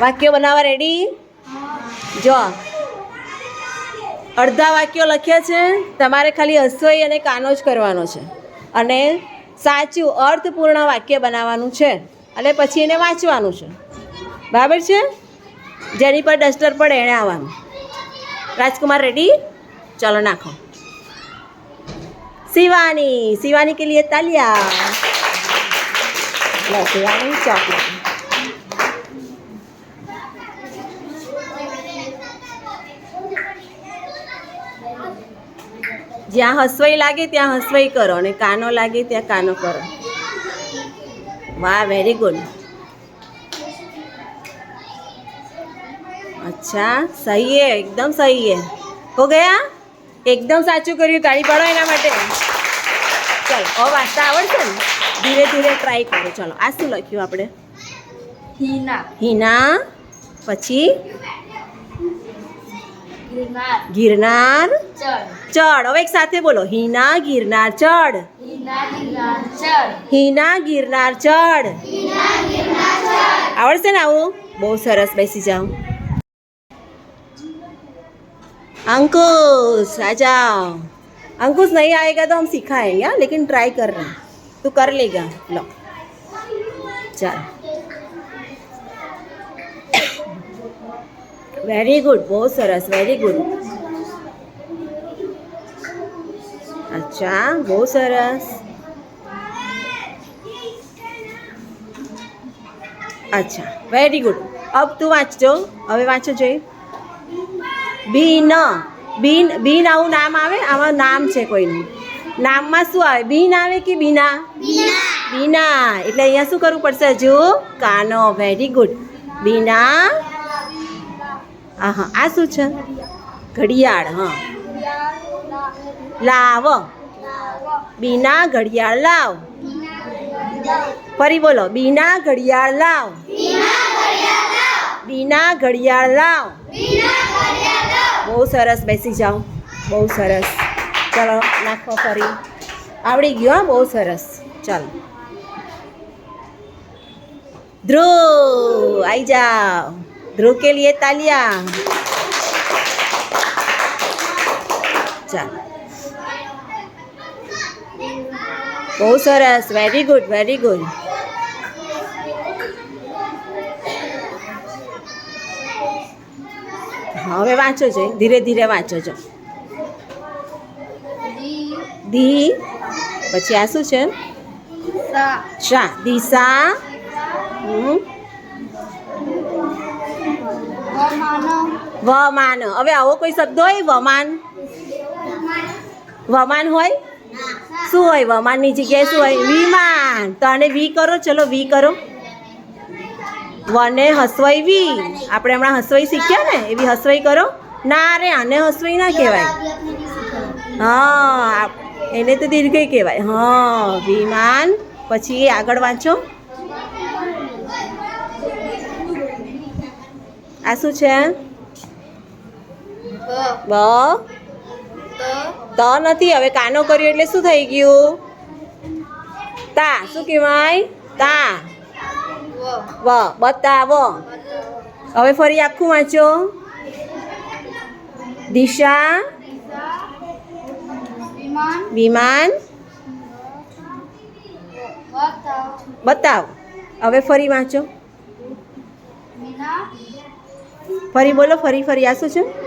વાક્ય બનાવવા રેડી જો. અડધા વાક્યો લખ્યા છે. તમારે ખાલી હસોઈ અને કાનો જ કરવાનો છે. અને સાચું, અર્થપૂર્ણ વાક્ય બનાવવાનું છે. અને પછી એને વાંચવાનું છે. બરાબર છે? જેની પર ડસ્ટર પડે એણે આવવાનું. રાજકુમાર રેડી ચલો નાખો. શિવાની શિવાની કે લીએ તાલિયા? શિવાની ચોકલેટ. જ્યાં હસવાઈ લાગે ત્યાં હસવાઈ કરો અને કાનો લાગે ત્યાં કાનો કરો. વાહ વેરી ગુડ અચ્છા સહી હે એકદમ સહી હે. હો ગયા? એકદમ સાચું કર્યું કાઢી પાડો એના માટે. ચાલો હવે વાંચતા આવડશે ને? ધીરે ધીરે ટ્રાય કરો. ચાલો આ શું લખ્યું આપણે? હિના. હિના પછી? ગિરનાર. ગિરનાર ચડ ચડ હવે એક સાથે બોલો હિના ગિરનાર ચડ હિના ગિરનાર ચડ હિના ગિરનાર ચડ આવડશે ને આવું બહુ સરસ બેસી જાઓ अंकुश आ जाओ अंकुश नहीं आएगा तो हम सिखाएंगे हाँ लेकिन ट्राई कर रहे हैं तू कर लेगा लो चल वेरी गुड बहुत सरस वेरी गुड અચ્છા, બહુ સરસ. અચ્છા વેરી ગુડ અબ તું વાંચજો. હવે વાંચો જોઈ બીન બીન બીન આવું નામ આવે? આમાં નામ છે કોઈનું. નામમાં શું આવે? બીન આવે કે બીના બીના એટલે અહીંયા શું કરવું પડશે હજુ? કાનો વેરી ગુડ બીના હા હા આ શું છે? ઘડિયાળ, હા. લાવ. બીના ઘડિયાળ લાવ. ફરી બોલો, બીના ઘડિયાળ લાવ. બીના ઘડિયાળ લાવ. બહુ સરસ બેસી જાઓ. બહુ સરસ. ચલો, નાખો ફરી. આવડી ગયો બહુ સરસ. ચાલો. ધ્રુવ, આઈ જાઓ. ધ્રુવ કે લીએ તાલિયા? ચાલો બહુ સરસ. વેરી ગુડ વેરી ગુડ હવે વાંચો છો. ધીરે ધીરે વાંચો છો. ધી પછી આ શું છે? શા. દિશા. વમાન. હવે આવો કોઈ શબ્દ હોય? વમાન. વમાન હોય? શું હોય વમાનની જગ્યાએ શું હોય? વિમાન. તો આને વી કરો, ચલો વી કરો. વને હસવાઈ વી. આપણે હમણાં હસવાઈ શીખ્યા ને? એવી હસવાઈ કરો. ના રે, આને હસવાઈ ના કહેવાય. હા, એને તો દીર્ઘય કહેવાય. હા, વિમાન. પછી આગળ વાંચો. આ શું છે? બ. બ ત નથી હવે કાનો કર્યો એટલે શું થઈ ગયું? તા શું કહેવાય? તા. વ. બતાવો. હવે ફરી આખું વાંચો. દિશા. વિમાન. વિમાન. બતાવ. હવે ફરી વાંચો. ફરી બોલો ફરી ફરી. આ શું છે?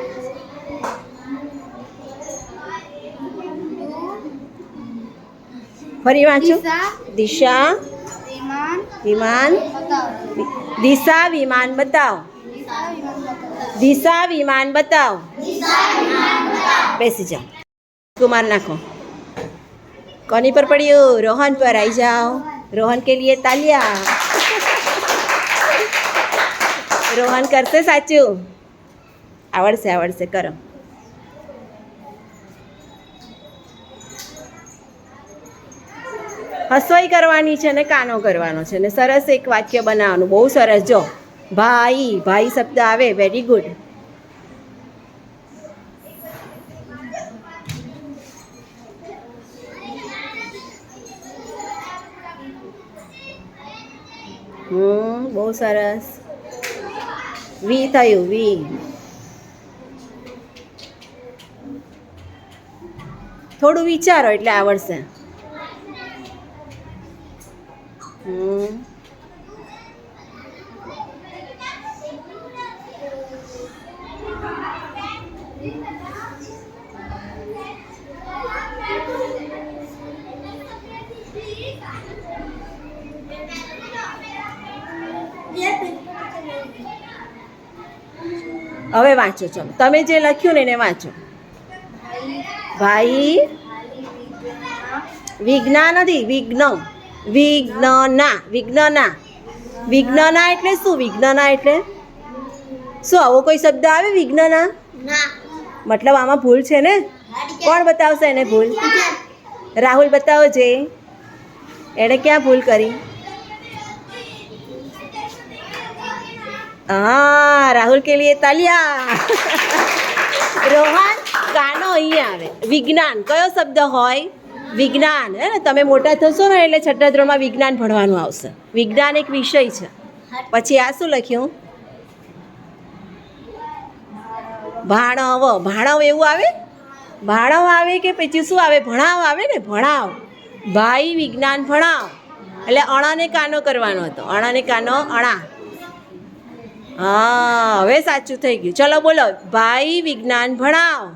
ફરી વાંચો દિશા દિશા વિમાન વિમાન બતાવ દિશા વિમાન બતાવ દિશા વિમાન બતાવ દિશા વિમાન બતાવ બેસી જાઓ કુમાર નાખો કોની પર પડ્યું રોહન પર આવી જાઓ રોહન કે लिए તાલિયા રોહન કરશે સાચું આવડશે આવડશે કરો હસવાઈ કરવાની છે ને કાનો કરવાનો છે ને સરસ એક વાક્ય બનાવવાનું. બહુ સરસ. જો, ભાઈ ભાઈ શબ્દ આવે. વેરી ગુડ હમ, બહુ સરસ. વી થયું વી થોડું વિચારો એટલે આવડશે હમ હવે વાંચો, ચલો. તમે જે લખ્યું ને એને વાંચો. ભાઈ, વિજ્ઞાન નથી, વિઘ્ન. વિઘ્નના વિઘ્નના. વિઘ્નના એટલે શું? વિઘ્નના એટલે? શું, આવો કોઈ શબ્દ આવે? વિઘ્નના? ના. મતલબ આમાં ભૂલ છે ને? કોણ બતાવશે એને ભૂલ? રાહુલ બતાવો જે. એણે ક્યાં ભૂલ કરી? હા, રાહુલ કે લીએ તાલિયા. રોહન કાનો અહીં આવે. વિજ્ઞાન. કયો શબ્દ હોય? વિજ્ઞાન. હે ને? તમે મોટા થશો ને એટલે છઠ્ઠા ધોરણમાં વિજ્ઞાન ભણવાનું આવશે. વિજ્ઞાન એક વિષય છે. પછી આ શું લખ્યું? ભાણવ ભાણવ એવું આવે? ભાણવ આવે કે પછી શું આવે? ભણાવ આવે ને? ભણાવ. ભાઈ વિજ્ઞાન ભણાવ. એટલે અણાને કાનો કરવાનો હતો. અણાને કાનો અણા. હા, હવે સાચું થઈ ગયું. ચલો બોલો. ભાઈ વિજ્ઞાન ભણાવ.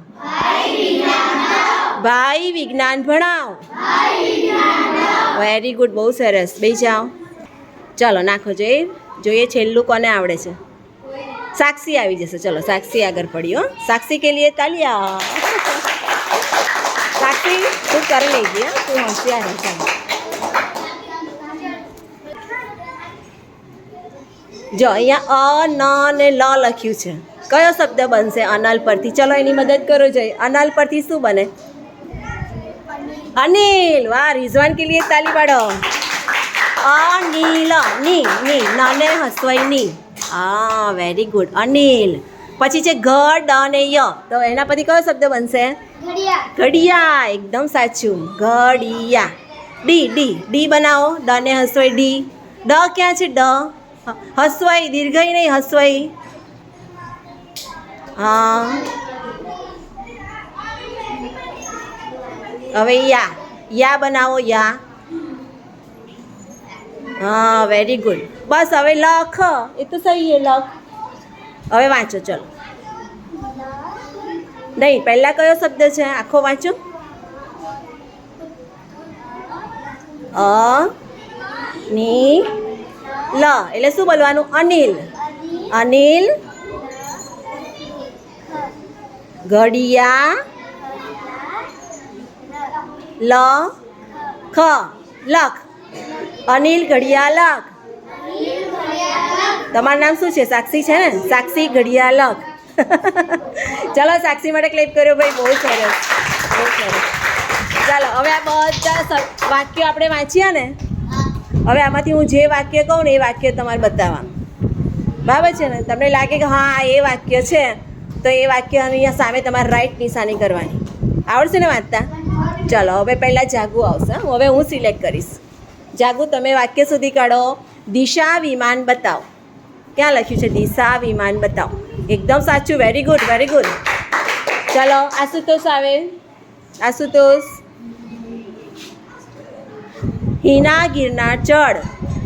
ભાઈ વિજ્ઞાન ભણાવ. વેરી ગુડ બહુ સરસ. બે જાઓ. ચલો, નાખો જોઈએ જોઈએ છેલ્લું કોને આવડે છે. સાક્ષી આવી જશે. ચલો, સાક્ષી આગળ પડી હો. સાક્ષી કે લીએ તાલિયા? સાક્ષી, તું કરી લેજે તું હોશિયાર હે, ચાલો. જો, અહીંયા અ, ન ને લ લખ્યું છે. કયો શબ્દ બનશે અનાલ પરથી? ચલો, એની મદદ કરો જોઈએ અનાલ પરથી શું બને? અનિલ. વાહ, રિઝવાન કે લીએ તાલી પાડો. અનિલ. ની ની નાને હસવાઈ, ની. હા વેરી ગુડ અનિલ પછી છે ઘ ડ ને ય. તો એના પરથી કયો શબ્દ બનશે? ઘડિયા. એકદમ સાચું. ઘડિયા. ડી ડી ડી બનાવો. ડ ને હસવાઈ. ડી ડ ક્યાં છે? ડ. હસવાઈ. દીર્ઘઈ નહીં હસવાઈ. હા. હવે યા. યા બનાવો યા. હા વેરી ગુડ બસ હવે લખ. એ તો સહી એ લખ. હવે વાંચો ચલો. નહીં પહેલાં કયો શબ્દ છે? આખો વાંચો. અ ની લ. એટલે શું બોલવાનું? અનિલ. અનિલ. ઘડિયા. લ. ખ. લખ. અનિલ ઘડિયાલક. તમારું નામ શું છે? સાક્ષી છે ને? સાક્ષી ઘડિયાલક. ચાલો સાક્ષી માટે ક્લિપ કર્યો ભાઈ બહુ સરસ બહુ સરસ. ચાલો હવે આ બધા વાક્યો આપણે વાંચ્યા ને? હવે આમાંથી હું જે વાક્ય કહું ને એ વાક્ય તમારે બતાવવાનું. બરાબર છે ને? તમને લાગે કે હા એ વાક્ય છે તો એ વાક્ય અહીંયા સામે તમારે રાઈટ નિશાની કરવાની. આવડશે ને વાંચતા? ચલો હવે પહેલાં જાગુ આવશે? હવે હું સિલેક્ટ કરીશ. જાગુ, તમે વાક્ય સુધી કાઢો. દિશા વિમાન બતાવો. ક્યાં લખ્યું છે? દિશા વિમાન બતાવો. એકદમ સાચું વેરી ગુડ વેરી ગુડ ચલો, આશુતોષ આવે. આશુતોષ. હિના ગિરનાર ચડ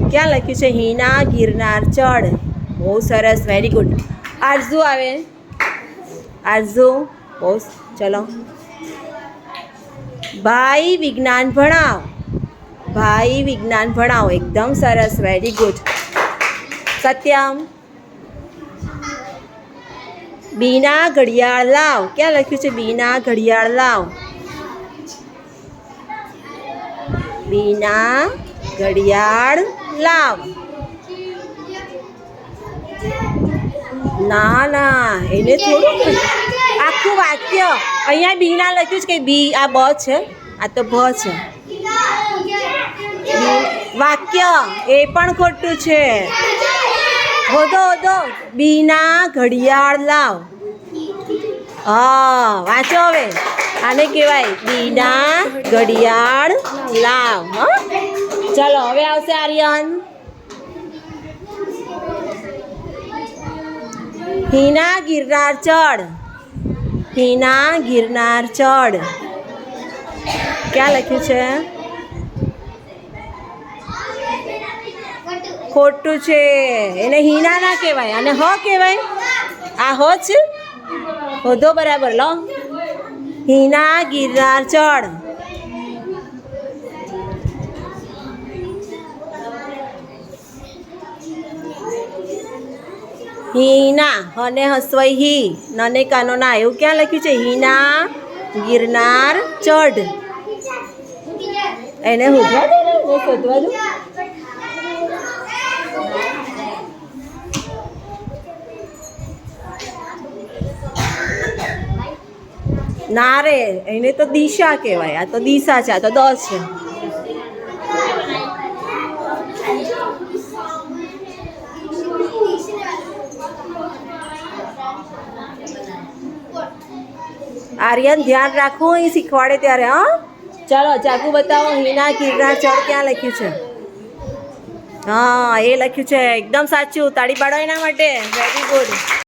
ક્યાં લખ્યું છે? હિના ગિરનાર ચડ બહુ સરસ વેરી ગુડ આરઝુ આવે. આરઝુ, બહુ ચલો. ભાઈ વિજ્ઞાન ભણાવ. ભાઈ વિજ્ઞાન ભણાવો. એકદમ સરસ વેરી ગુડ સત્યમ. બીના ઘડિયાળ લાવ. ક્યાં લખ્યું છે? બીના ઘડિયાળ લાવ. બીના ઘડિયાળ લાવ. ના ના, એને થોડું આખું વાક્ય. અહીંયા બીના લખ્યું છે કે બી, આ બ છે. આ તો ભ છે. વાક્ય એ પણ ખોટું છે. હોદો હોદો, બીના ઘડિયાળ લાવ. હા, વાંચો હવે. આને કહેવાય બીના ઘડિયાળ લાવ ચાલો, હવે આવશે આર્યન. હિના ગિરનાર ચડ હિના ગિરનાર ચડ ક્યાં લખ્યું છે? ખોટું છે. એને હિના ના કહેવાય. અને હ કહેવાય? આ હ છે હોધો બરાબર. લો. હિના ગિરનાર ચડ હિના હને હસવાઈ હી. નને કાનો ના. એવું ક્યાં લખ્યું છે? હિના ગિરનાર, ચઢ. એને એને શોધવા દો ના રે, એને તો દિશા કહેવાય. આ તો દિશા છે, આ તો દસ છે. આર્યન, ધ્યાન રાખવું અહીં શીખવાડે ત્યારે, હા? ચાલો ચાકુ બતાવો, હિના, કિરણા, ચડ ક્યાં લખ્યું છે? હા એ લખ્યું છે. એકદમ સાચું. તાળી પાડો એના માટે. Very good